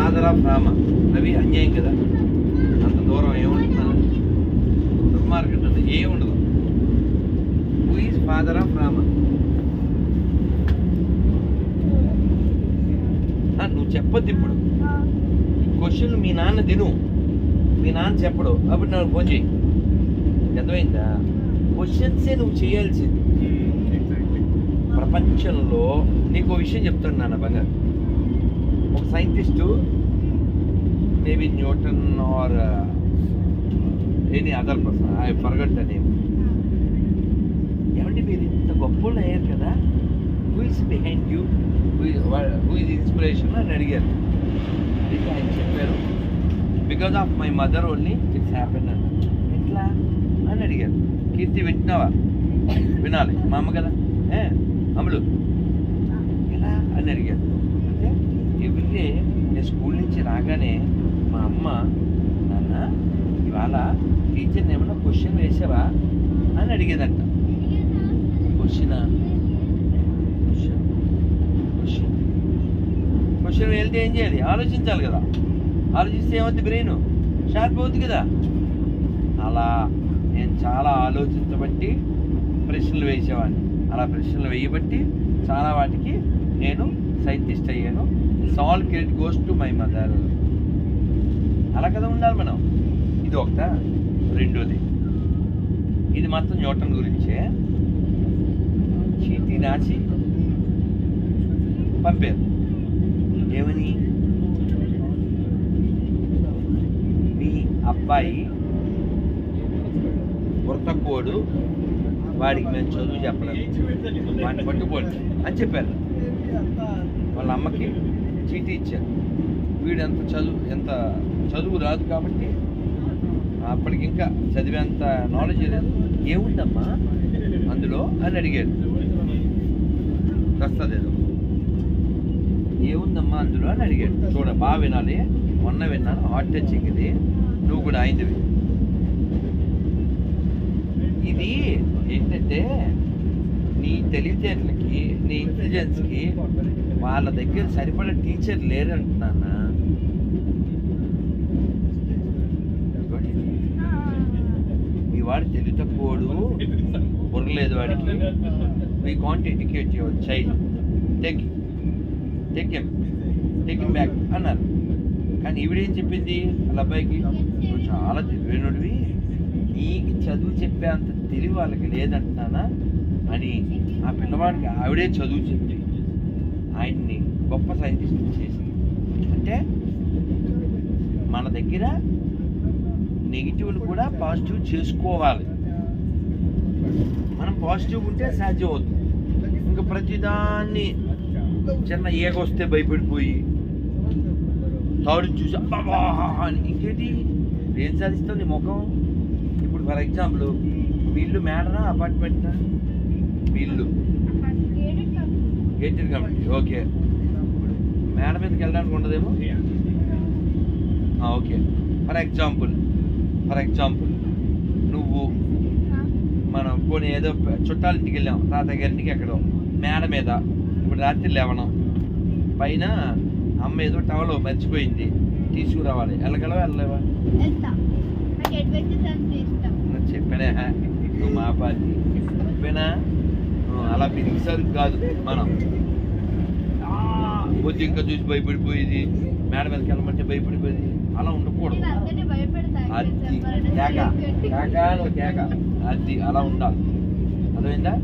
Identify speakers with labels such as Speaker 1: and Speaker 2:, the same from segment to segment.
Speaker 1: Father of Rama. అవి అన్యాయం కదా? అంత దూరం ఏముంటున్నాను దుర్మార్గం అంటే ఏముండదు who is father of Rama నువ్వు చెప్పొద్దు ఇప్పుడు. క్వశ్చన్ మీ నాన్న తిను. మీ నాన్న చెప్పడు. అప్పుడు నాకు ఫోన్ చేయి అర్థమైందా? క్వశ్చన్సే నువ్వు చేయాల్సింది. ప్రపంచంలో నీకు విషయం చెప్తాను నాన్న బంగారు. ఒక scientist maybe Newton or any other person I forgot the name. ఏమంటే మీరు ఇంత గొప్ప అయ్యారు కదా? Who is behind you who is inspiration అని అడిగారు. అడిగితే ఆయన చెప్పారు because of my mother only it's happen అన్న ఎట్లా? అని అడిగారు. కీర్తి వింటున్నావా? వినాలి. మా అమ్మ కదా? ఏ? అమ్ములు ఎలా? అని అడిగారు. అయితే నేను స్కూల్ నుంచి రాగానే మా అమ్మ నాన్న ఇవాళ టీచర్ని ఏమన్నా క్వశ్చన్ వేసావా? అని అడిగేదంట. క్వశ్చన్ క్వశ్చన్ క్వశ్చన్ క్వశ్చన్ వెళ్తే ఏం చేయాలి? ఆలోచించాలి కదా. ఆలోచిస్తే ఏమవుతుంది బ్రెయిన్ షార్ప్ అవుతుంది కదా. అలా నేను చాలా ఆలోచించబట్టి ప్రశ్నలు వేసేవాడిని. అలా ప్రశ్నలు వేయబట్టి చాలా వాటికి నేను సైంటిస్ట్ అయ్యాను. So all credit goes to my mother అలా కదా ఉండాలి మనం. ఇది ఒకట? రెండోది. ఇది మాత్రం న్యూటన్ గురించే. చీటి నాచి. పంపారు. ఏమని? మీ అబ్బాయి బుర్తకోడు వాడికి మేము చదువు చెప్పలేదు. వాడిని పట్టుకోండి అని చెప్పారు. వాళ్ళ అమ్మకి. చీటీ ఇచ్చారు వీడు ఎంత చదువు ఎంత చదువు రాదు కాబట్టి అప్పటికి ఇంకా చదివేంత నాలెడ్జ్ లేదు. ఏముందమ్మా? అందులో అని అడిగాడు. వస్తుంది ఏముందమ్మా అందులో అని అడిగాడు. చూడ బాగా వినాలి మొన్న విన్నాను హార్ట్ టచింగ్ ఇది. నువ్వు కూడా అయిందివి ఇది ఏంటంటే నీ తెలివితేటలకి నీ ఇంటెలిజెన్స్కి వాళ్ళ దగ్గర సరిపడే టీచర్ లేరు అంటున్నానా మీ వాడు తెలివి తక్కువడు బుర్రలేదు వాడికి. We can't educate your child take take M take M back అన్నారు. కానీ ఈవిడేం చెప్పింది? వాళ్ళ అబ్బాయికి నువ్వు చాలా తెలివైనడివి. నీకు చదువు చెప్పే అంత తెలివి వాళ్ళకి లేదంటున్నానా? అని ఆ పిల్లవాడికి ఆవిడే చదువు చెప్పి ఆయన్ని గొప్ప సైంటిస్ట్ చేసింది. అంటే మన దగ్గర నెగిటివ్ని కూడా పాజిటివ్ చేసుకోవాలి. మనం పాజిటివ్ ఉంటే సాధ్యం అవుతుంది ఇంకా ప్రతిదాన్ని చిన్న ఏగొస్తే భయపడిపోయి తాడు చూసి అబ్బా అని ఇంకేంటి? ఏం సాధిస్తుంది ముఖం? ఇప్పుడు ఫర్ ఎగ్జాంపుల్ వీళ్ళు మేడనా అపార్ట్మెంట్నా మీ ఇల్లు గేటెడ్ కమిటీ ఓకే. మేడ మీదకి వెళ్ళడానికి ఉండదేమో? Okay. For example for example నువ్వు మనం పోనీ ఏదో చుట్టాల ఇంటికి వెళ్ళాం. తాతయ్య గారి ఇంటికి ఎక్కడో. మేడ మీద. ఇప్పుడు రాత్రి లేవనం పైన అమ్మ ఏదో టవల్ మర్చిపోయింది. తీసుకురావాలి. వెళ్ళగలవా? వెళ్ళలేవా? చెప్పానే. నువ్వు మా పార్టీ. చెప్పానా? అలా పిరిగిసారు కాదు మనం. బొద్దు ఇంకా చూసి భయపడిపోయేది మేడ మీదకి వెళ్ళమంటే భయపడిపోయేది. అలా ఉండకూడదు. అది కేక కేక అది అలా ఉండాలి. అర్థమైందా?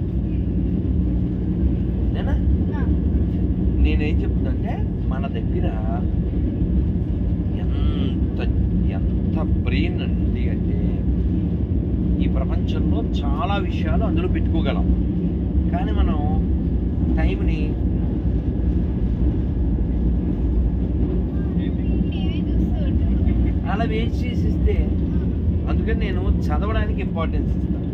Speaker 1: నేనా? నేనేం చెప్తుందంటే మన దగ్గర ఎంత ఎంత బ్రెయిన్ ఉంది అంటే ఈ ప్రపంచంలో చాలా విషయాలు అందులో పెట్టుకోగలం. టైంని అలా వేస్ట్ చేసి ఇస్తే అందుకని నేను చదవడానికి ఇంపార్టెన్స్ ఇస్తాను.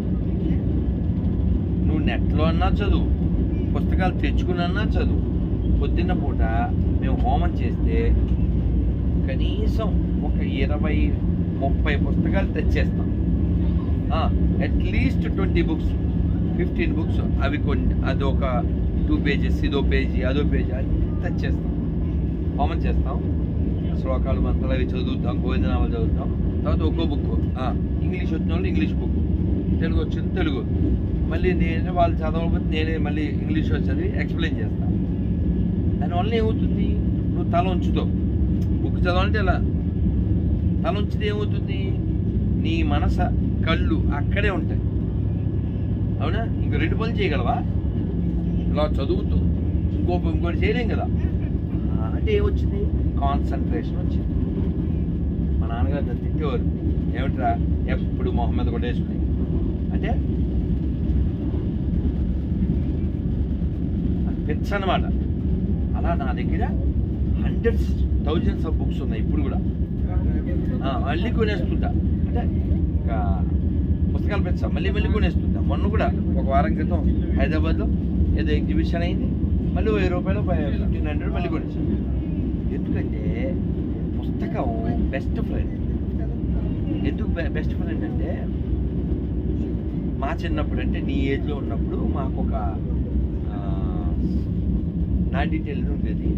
Speaker 1: నువ్వు నెట్లో అన్నా చదువు పుస్తకాలు తెచ్చుకున్నా చదువు పొద్దున్న పూట మేము హోమం చేస్తే కనీసం ఒక ఇరవై ముప్పై పుస్తకాలు తెచ్చేస్తాం. At least twenty books fifteen books అవి కొన్ని అదొక టూ పేజెస్ ఇదో పేజీ అదో పేజీ అన్ని తెచ్చేస్తాం కామన్ చేస్తాం. శ్లోకాలు మంత్రాలు అవి చదువుతాం గోవిందనామాలు చదువుతాం. తర్వాత ఒక్కో బుక్ ఇంగ్లీష్ వచ్చిన వాళ్ళు ఇంగ్లీష్ బుక్ తెలుగు వచ్చింది తెలుగు. మళ్ళీ నేను వాళ్ళు చదవకపోతే నేనే మళ్ళీ ఇంగ్లీష్లో చదివి ఎక్స్ప్లెయిన్ చేస్తాను దానివల్ల ఏమవుతుంది? నువ్వు తల ఉంచుతావు. బుక్ చదవాలంటే ఇలా తల ఉంచితే ఏమవుతుంది? నీ మనస కళ్ళు అక్కడే ఉంటాయి. అవునా? ఇంక రెండు పనులు చేయగలవా? ఇలా చదువుతూ ఇంకో ఇంకోటి చేయలేం కదా. అంటే ఏమొచ్చింది? కాన్సన్ట్రేషన్ వచ్చింది. మా నాన్నగారు నన్ను తిట్టేవారు. ఏమిట్రా? ఎప్పుడు మొహం మీద కొట్టేసుకుని. అంటే పిచ్చ అనమాట అలా నా దగ్గర హండ్రెడ్స్ థౌజండ్స్ ఆఫ్ బుక్స్ ఉన్నాయి ఇప్పుడు కూడా. మళ్ళీ కొనేస్తుంటా. అంటే ఇంకా పుస్తకాలు పెంచా మళ్ళీ మళ్ళీ కొనేస్తుంటా. మొన్న కూడా ఒక వారం క్రితం హైదరాబాద్లో ఏదో ఎగ్జిబిషన్ అయింది. మళ్ళీ వెయ్యి రూపాయలు ఫిఫ్టీన్ హండ్రెడ్ మళ్ళీ కొనేసాను ఎందుకంటే పుస్తకం బెస్ట్ ఫ్రెండ్ ఎందుకు బెస్ట్ ఫ్రెండ్ అంటే మా చిన్నప్పుడు అంటే నీ ఏజ్లో ఉన్నప్పుడు మాకు ఒక నా డీటెయిల్ ఉండేది.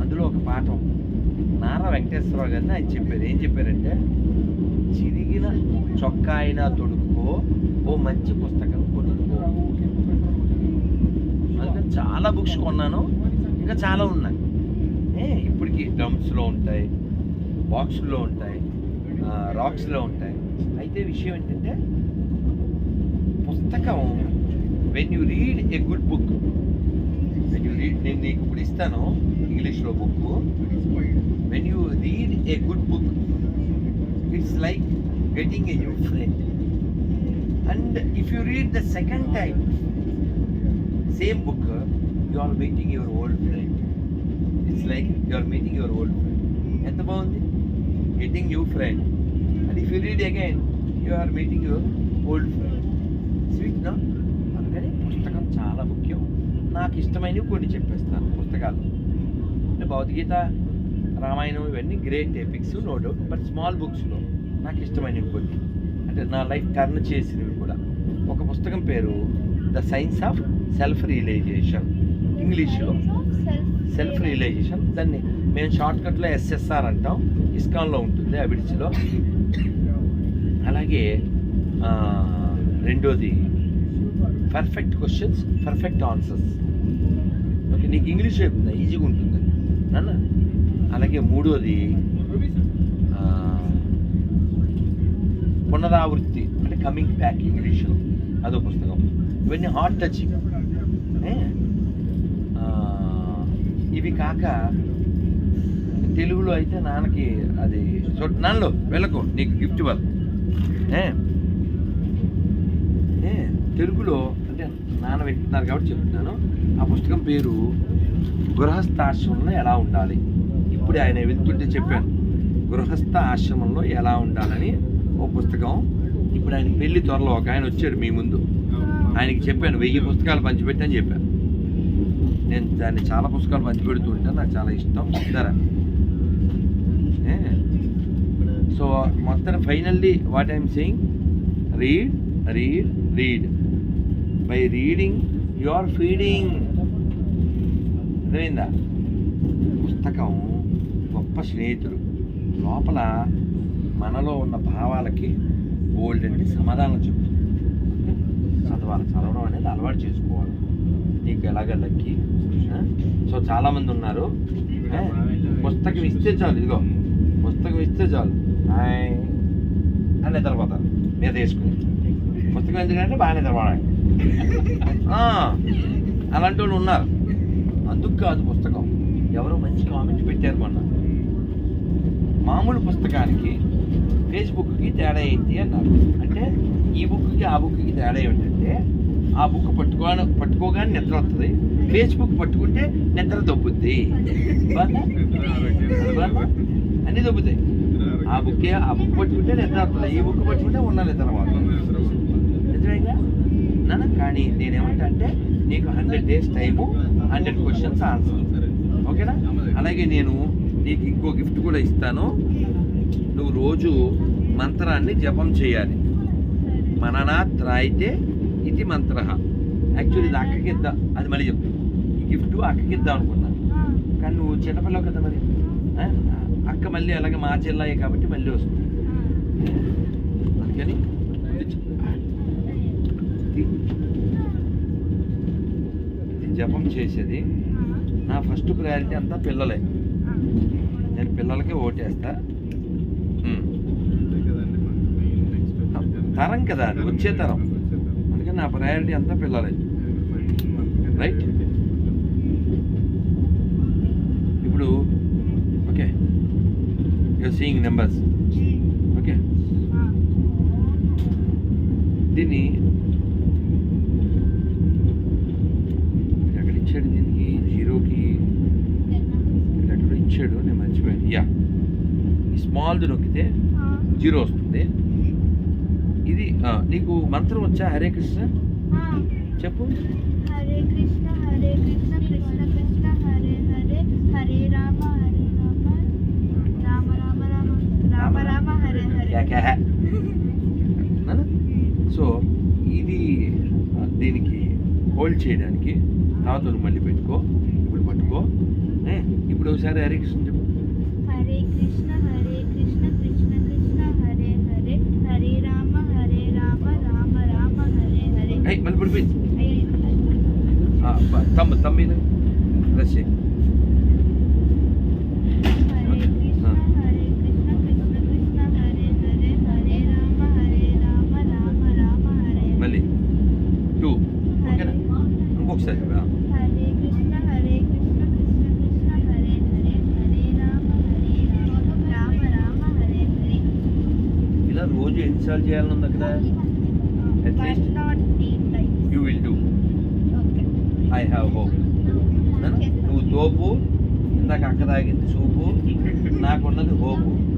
Speaker 1: అందులో ఒక పాఠం. నారా వెంకటేశ్వరరావు గారిని ఆయన చెప్పారు. ఏం చెప్పారంటే చిరిగిన చొక్కా అయినా తొడుక్కో ఓ మంచి పుస్తకం కొనుక్కో. చాలా బుక్స్ కొన్నాను. ఇంకా చాలా ఉన్నాయి. ఏ ఇప్పటికి డ్రమ్స్లో ఉంటాయి బాక్స్లో ఉంటాయి రాక్స్లో ఉంటాయి. అయితే విషయం ఏంటంటే పుస్తకం when you read a good book when you read నేను నీకు ఇప్పుడు ఇస్తాను ఇంగ్లీష్లో book when you read a good book it's like getting a new friend and if you read the second time same book you are meeting your old friend it's like you are meeting your old friend ఎంత బాగుంది? Getting new friend and if you read again you are meeting your old friend sweet నా అందుకని పుస్తకం చాలా ముఖ్యం. నాకు ఇష్టమైనవి కొన్ని చెప్పేస్తాను పుస్తకాలు. అంటే భౌతికగీత రామాయణం ఇవన్నీ great epics no doubt but small బుక్స్లో నాకు ఇష్టమైనవి కొన్ని. అంటే నా లైఫ్ టర్న్ చేసినవి కూడా. ఒక పుస్తకం పేరు the science of self realisation ఇంగ్లీష్లో సెల్ఫ్ రియలైజేషన్ దాన్ని మేము షార్ట్కట్లో ఎస్ఎస్ఆర్ అంటాం. ఇస్కాన్లో ఉంటుంది అబిడ్స్లో అలాగే రెండోది perfect questions perfect answers okay నీకు ఇంగ్లీష్ చెప్తున్నా. ఈజీగా ఉంటుంది. నాన్న? అలాగే మూడోది పునరావృత్తి. అంటే కమింగ్ బ్యాక్ ఇంగ్లీష్లో అదో పుస్తకం. ఇవన్నీ హార్ట్ టచింగ్ ఇవి కాక తెలుగులో అయితే నాన్నకి అది చూ- నాన్నలో వెళ్ళకు నీకు గిఫ్ట్ ఇవ్వాలి. తెలుగులో అంటే నాన్న వింటున్నారు కాబట్టి చెప్తున్నాను. ఆ పుస్తకం పేరు గృహస్థాశ్రమంలో ఎలా ఉండాలి? ఇప్పుడు ఆయన వెళ్తుంటే చెప్పాను. గృహస్థ ఆశ్రమంలో ఎలా ఉండాలని ఓ పుస్తకం. ఇప్పుడు ఆయన పెళ్ళి త్వరలో ఒక ఆయన వచ్చాడు మీ ముందు. ఆయనకి చెప్పాను వెయ్యి పుస్తకాలు పంచిపెట్టని చెప్పాను. నేను దాన్ని చాలా పుస్తకాలు పంచిపెడుతూ ఉంటాను నాకు చాలా ఇష్టం. ధర సో మొత్తం finally what I'm saying read read read. By reading you are feeding. అర్థమైందా? పుస్తకం గొప్ప స్నేహితుడు లోపల మనలో ఉన్న భావాలకి బోల్డ్ అంటే సమాధానం చెప్తుంది చదవాలి చదవడం అనేది అలవాటు చేసుకోవాలి. నీకు ఎలాగ లక్కి? సో చాలామంది ఉన్నారు. పుస్తకం ఇస్తే చాలు ఇదిగో. పుస్తకం ఇస్తే చాలు. అని నిద్రపోతారు. మీద వేసుకుని. పుస్తకం ఎందుకంటే బాగా నిద్రపోవడానికి అలాంటి వాళ్ళు ఉన్నారు. అందుకు కాదు పుస్తకం. ఎవరో మంచి కామెంట్ పెట్టారు మొన్న. మామూలు పుస్తకానికి బుక్కి తేడా ఏంటి అన్నారు. అంటే ఈ బుక్కి ఆ బుక్కి తేడా ఏమిటంటే ఆ బుక్ పట్టుకో పట్టుకోగానే నిద్ర వస్తుంది ఫేస్బుక్ పట్టుకుంటే నిద్ర దొబ్బుద్ది. అన్నీ దొబ్బుతాయి. ఆ బుక్కే ఆ బుక్ పట్టుకుంటే నిద్ర వస్తుంది ఈ బుక్ పట్టుకుంటే ఉన్న నిద్ర పోతుంది. నిజమేగా? నాన్న కానీ నేనేమంటా అంటే నీకు hundred days time hundred questions answer. ఓకేనా? అలాగే నేను నీకు ఇంకో గిఫ్ట్ కూడా ఇస్తాను. నువ్వు రోజు మంత్రాన్ని జపం చేయాలి. మననాత్ రాయితే ఇది మంత్ర. యాక్చువల్లీ ఇది అక్కకిద్దాం. అది మళ్ళీ చెప్తాను ఈ గిఫ్ట్ అక్కకిద్దాం అనుకున్నా. కానీ నువ్వు చిన్నపిల్లవు కదా మరి. అక్క మళ్ళీ అలాగే మా చెల్లాయి కాబట్టి మళ్ళీ వస్తుంది. అందుకని ఇది జపం చేసేది. నా ఫస్ట్ ప్రయారిటీ అంతా పిల్లలే. నేను పిల్లలకే ఓటేస్తాను తరం కదా అది వచ్చే తరం. అందుకని నా ప్రయారిటీ అంతా పిల్లలే. రైట్ ఇప్పుడు okay you're seeing numbers okay దీన్ని ఎక్కడ ఇచ్చాడు దీనికి జీరోకి. ఎక్కడ ఇచ్చాడు నేను మర్చిపోయాను. యా ఈ స్మాల్ది నొక్కితే జీరో వస్తుంది. మంత్రం వచ్చా? హరే కృష్ణ? చెప్పు.
Speaker 2: హరే కృష్ణ హరే కృష్ణ కృష్ణ కృష్ణ హరే హరే హరే రామ హరే రామ. రామ రామ రామ రామ రామ హరే హరే?
Speaker 1: సో ఇది దీనికి హోల్డ్ చేయడానికి నువ్వు మళ్ళీ పెట్టుకో. ఇప్పుడు పట్టుకో. ఇప్పుడు ఒకసారి హరే కృష్ణ చెప్పు.
Speaker 2: హరే కృష్ణ హరే కృష్ణ కృష్ణ కృష్ణ హరే హరే హరే రామ హరే రామ రామ రామ హరే హరే
Speaker 1: ఏయ్, మళ్ళీ పడిపోయి
Speaker 2: హరే
Speaker 1: తమ్ము తమ్మిన ప్రెస్ చేయి
Speaker 2: కృష్ణ హరే కృష్ణ కృష్ణ కృష్ణ హరే హరే హరే రామ హరే రామ రామ రామ హరే హరే
Speaker 1: మళ్ళీ టూ ఓకేనా ఇంకొకసారి రా.
Speaker 2: హరే కృష్ణ హరే కృష్ణ కృష్ణ కృష్ణ హరే హరే హరే రామ హరే రామ రామ రామ హరే హరే
Speaker 1: ఇలా రోజు ఎన్నిసార్లు చేయాలని ఉంది అక్కడ At least-
Speaker 2: But not eight times.
Speaker 1: You will do
Speaker 2: Okay.
Speaker 1: I have hope నువ్వు తోపు ఇందాక చూపు. నాకున్నది హోపు.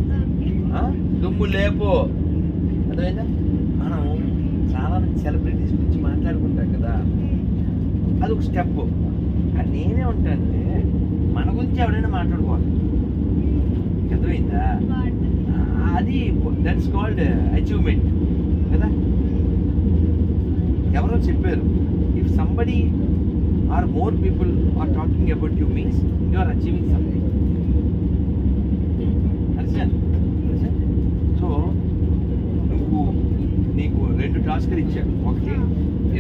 Speaker 1: దుమ్ము లేపు. అర్థమైందా? మనం చాలా సెలబ్రిటీస్ గురించి మాట్లాడుకుంటాం కదా. అది ఒక స్టెప్ అది నేనే ఉంటానంటే మన గురించి ఎవరైనా మాట్లాడుకోవాలి. అర్థమైందా? అది దట్స్ కాల్డ్ అచీవ్మెంట్ కదా? ఎవరో చెప్పారు if somebody or more people are talking about you means you are achieving something so నువ్వు నీకు రెండు టాస్క్లు ఇచ్చాను ఒకటి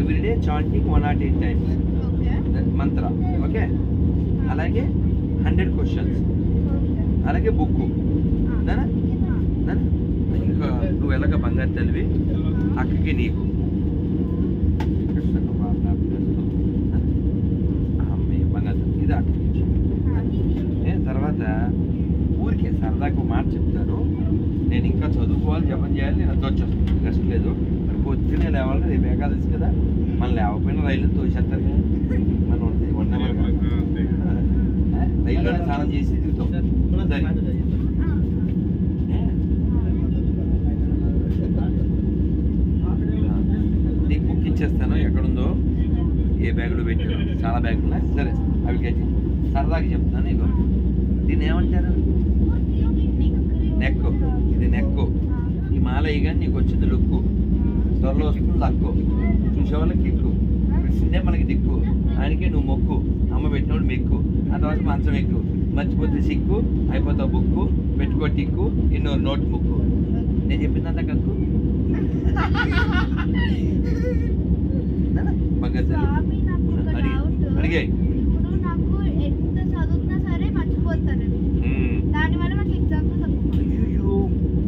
Speaker 1: everyday chanting one not eight times. Mantra okay అలాగే హండ్రెడ్ క్వశ్చన్స్. అలాగే బుక్
Speaker 2: Ah.
Speaker 1: ఇంకా నువ్వు ఎలాగ బంగారు తల్లివి అక్కకి నీకు కృష్ణకు బాగా ప్రాప్తిస్తూ, అమ్మే బంగారు తల్లి. ఇది అక్కకి ఇచ్చు. ఏ తర్వాత ఊరికే సరదాగా ఒక మాట చెప్తాను నేను ఇంకా చదువుకోవాలి జపం చేయాలి నేను అది వచ్చేస్తుంది రెస్ట్ లేదు మరి పొద్దునే లేవాలి రేపు ఏకాదశి కదా మనం లేకపోయినా రైలు తోసేస్తారు కదా మనం ఉంటుంది వన్ అవర్ రైల్లోనే స్నానం చేసి దిగుతాం నీకు బుక్ ఇచ్చేస్తాను. ఎక్కడుందో? ఏ బ్యాగులో పెట్టాను చాలా బ్యాగులు ఉన్నాయి. సరే అవి గట్టి సరదాగా చెప్తాను నీకు. దీన్ని ఏమంటారు? నెక్కు ఇది నెక్కు ఈ మాల ఇక నీకు వచ్చింది లుక్కు. త్వరలో వస్తుంది లక్కు. చూసేవాళ్ళకి దిక్కు. సిందే మనకి దిక్కు. ఆయనకే నువ్వు మొక్కు. అమ్మ తర్వాత మంచం ఎక్కు మర్చిపోతే సిక్కు అయిపోతావు బుక్కు పెట్టుకో టిక్కు ఇన్నో నోట్ ముక్కు. నేను చెప్పిందంతా కక్కు? అడిగి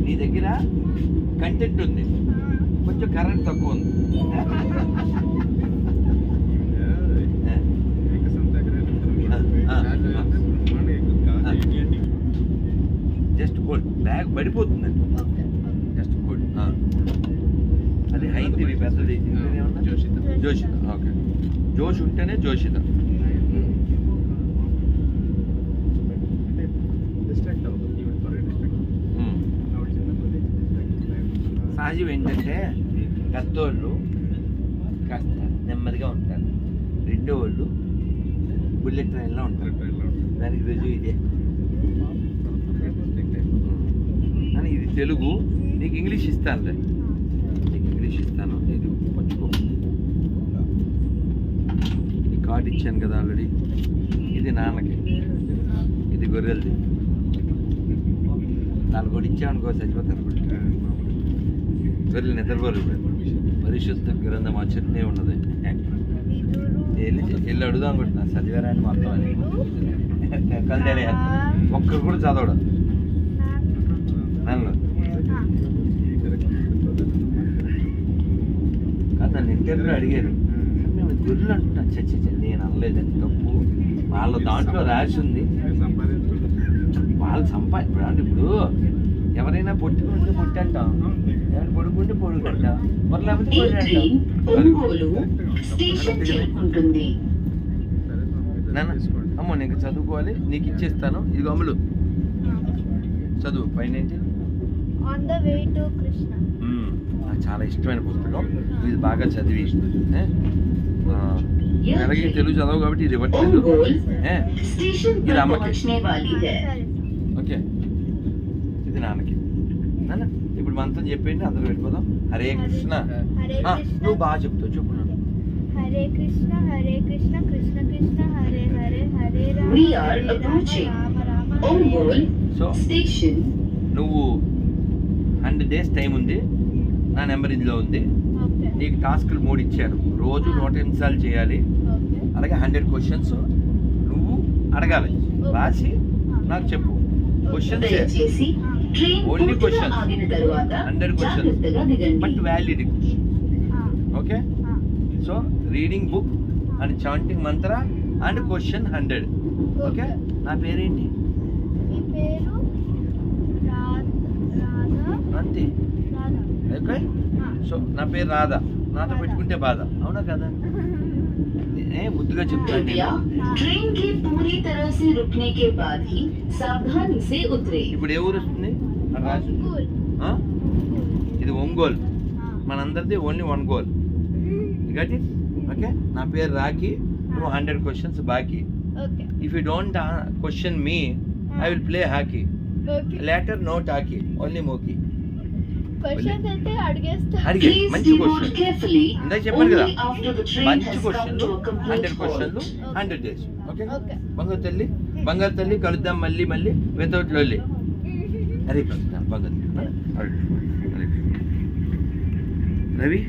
Speaker 1: నీ దగ్గర కంటెంట్ ఉంది. కొంచెం కరెంట్ తక్కువ ఉంది జస్ట్ హోల్డ్ బ్యాగ్ పడిపోతుందండి.
Speaker 2: ఓకే.
Speaker 1: జస్ట్ హోల్డ్ అది హైందివి పెద్దది. ఏమన్నా? జోషిత. ఓకే. జోష్ ఉంటేనే జోషిత. సహజం ఏంటంటే పెద్దోళ్ళు కాస్త నెమ్మదిగా ఉంటారు. రెండో వాళ్ళు బుల్లెట్ ట్రైన్లో ఉంటారు. దానికి రుజువు ఇదే కానీ ఇది తెలుగు నీకు ఇంగ్లీష్ ఇస్తానులే. నీకు ఇంగ్లీష్ ఇస్తాను. ఇది పట్టుకో ఈ కార్డు ఇచ్చాను కదా ఆల్రెడీ. ఇది నాన్నకి. ఇది గొర్రెలది. నాలుగు కూడా ఇచ్చామనుకో చచ్చిపోతాను వెళ్ళి నిద్రపోరు పరిశుద్ధ గ్రంథం అచ్చునే ఉన్నది. వెళ్ళి వెళ్ళి అడుగుదాం అనుకుంటున్నా. చదివారా అని మొత్తం అని. కలిదేనే ఒక్కరు కూడా చదవడు. నన్ను. కాదు నన్ను ఇంటర్వ్యూ అడిగారు మేము గొర్రెలు అంటున్నా చచ్చ నేను అనలేదని తప్పు. వాళ్ళ దాంట్లో రాసి ఉంది. వాళ్ళు సంపా ఇప్పుడు అంటే ఇప్పుడు ఎవరైనా పొట్టుకుంటే పొట్టి అంటాం ఎవరైనా పొడుకుంటే పొడుగు అంటాం మరి లేకపోతే పొడి అమ్మో నీకు చదువుకోవాలి. నీకు ఇచ్చేస్తాను. ఇది అమ్ములు. చదువు పైన ఏంటి
Speaker 2: on the way to Krishna
Speaker 1: hmm. నాకు చాలా ఇష్టమైన పుస్తకం. ఇది బాగా చదివి అలాగే తెలుగు చదవు కాబట్టి ఇది ఇవ్వట్లేదు.
Speaker 3: ఇది
Speaker 2: అమ్మకి.
Speaker 1: ఓకే. ఇది నాన్నకి. ఇప్పుడు మనతో చెప్పేయండి అందరూ వెళ్ళిపోదాం. హరే కృష్ణ. నువ్వు బాగా చెప్తావు చెప్పు
Speaker 2: హరే కృష్ణ హరే కృష్ణ కృష్ణ కృష్ణ హరే హరే హరే రామ రామ
Speaker 1: సో నువ్వు హండ్రెడ్ డేస్ టైం ఉంది. నా నెంబర్ ఇందులో ఉంది.
Speaker 2: ఓకే.
Speaker 1: నీకు టాస్క్లు మూడు ఇచ్చాను. రోజు నూట నిమిషాలు చేయాలి.
Speaker 2: ఓకే.
Speaker 1: అలాగే హండ్రెడ్ క్వశ్చన్స్ నువ్వు అడగాలి. రాసి నాకు చెప్పు. Questions 100 questions.
Speaker 3: జాగ్రత్తగా దిగండి
Speaker 1: but valid
Speaker 2: ah,
Speaker 1: okay? So reading book and chanting mantra and question hundred okay? నా పేరేంటి?
Speaker 2: మీ పేరు? రాధ. రాధా.
Speaker 1: అంతే ఓకే సో నా పేరు రాధ. నాతో పెట్టుకుంటే బాధ. అవునా కదా? ఏ ముద్దుగా చెప్తాను ఇప్పుడు ఏ ఊరు వస్తుంది? రాజు. ఇది Ongole. మనందరిది only one goal got okay నా పేరు రాకి నువ్వు హండ్రెడ్ క్వశ్చన్స్ బాకీ. If you don't question me I will play hockey later no talkie only mokie
Speaker 2: questions అయితే అడిగేస్తా.
Speaker 1: అడిగే మంచి క్వశ్చన్ ఇందాక చెప్పాను కదా మంచి క్వశ్చన్లు హండ్రెడ్. క్వశ్చన్లు హండ్రెడ్ డేస్ ఓకే బంగారు తల్లి బంగారు తల్లి కలుద్దాం మళ్ళీ మళ్ళీ వితౌట్ లొల్లి అరే కలుద్దాం బంగారు. రవి?